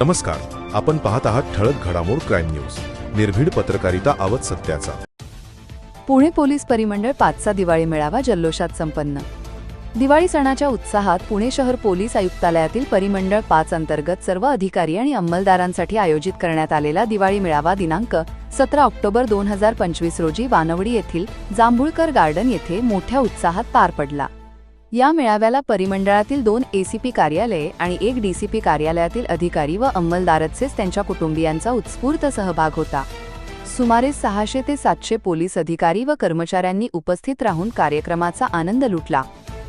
नमस्कार आपण पाहत आहात ठळक घडामोड क्राईम न्यूज. निर्भीड पत्रकारिता आवत सत्याचा. पुणे पोलीस परिमंडळ पाचचा दिवाळी मेळावा जल्लोषात संपन्न. दिवाळी सणाच्या उत्साहात पुणे शहर पोलीस आयुक्तालयातील परिमंडळ पाच अंतर्गत सर्व अधिकारी आणि अंमलदारांसाठी आयोजित करण्यात आलेला दिवाळी मेळावा दिनांक सतरा ऑक्टोबर दोन हजार पंचवीस रोजी वानवडी येथील जांभुळकर गार्डन येथे मोठ्या उत्साहात पार पडला. या मेळाव्याला परिमंडळातील दोन एसीपी कार्यालये आणि एक डीसीपी कार्यालयातील अधिकारी व अंमलदारचेच त्यांच्या कुटुंबियांचा उत्स्फूर्त सहभाग होता. सुमारे सहाशे ते सातशे पोलीस अधिकारी व कर्मचाऱ्यांनी उपस्थित राहून कार्यक्रमाचा आनंद लुटला.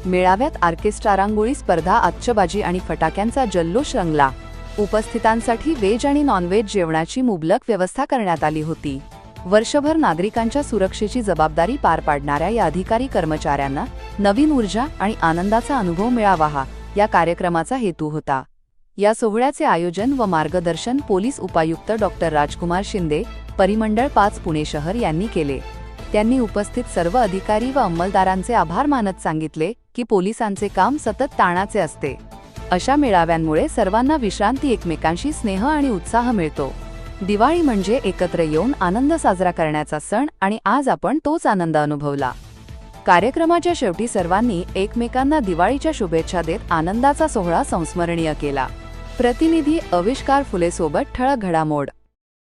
मेळाव्यात ऑर्केस्ट्रा रांगोळी स्पर्धा आच्छबाजी आणि फटाक्यांचा जल्लोष रंगला. उपस्थितांसाठी व्हेज आणि नॉनव्हेज जेवणाची मुबलक व्यवस्था करण्यात आली होती. वर्षभर नागरिकांच्या सुरक्षेची जबाबदारी पार पाडणाऱ्या या अधिकारी कर्मचाऱ्यांना नवीन ऊर्जा आणि आनंदाचा अनुभव मिळावा हा या कार्यक्रमाचा हेतू होता. या सोहळ्याचे आयोजन व मार्गदर्शन पोलीस उपायुक्त डॉक्टर राजकुमार शिंदे परिमंडळ पाच पुणे शहर यांनी केले. त्यांनी उपस्थित सर्व अधिकारी व अंमलदारांचे आभार मानत सांगितले की पोलिसांचे काम सतत ताणाचे असते. अशा मेळाव्यांमुळे सर्वांना विश्रांती एकमेकांशी स्नेह आणि उत्साह मिळतो. दिवाळी म्हणजे एकत्र येऊन आनंद साजरा करण्याचा सण आणि आज आपण तोच आनंद अनुभवला. कार्यक्रमाच्या शेवटी सर्वांनी एकमेकांना दिवाळीच्या शुभेच्छा देत आनंदाचा सोहळा संस्मरणीय केला. प्रतिनिधी अविष्कार फुलेसोबत ठळक घडामोड.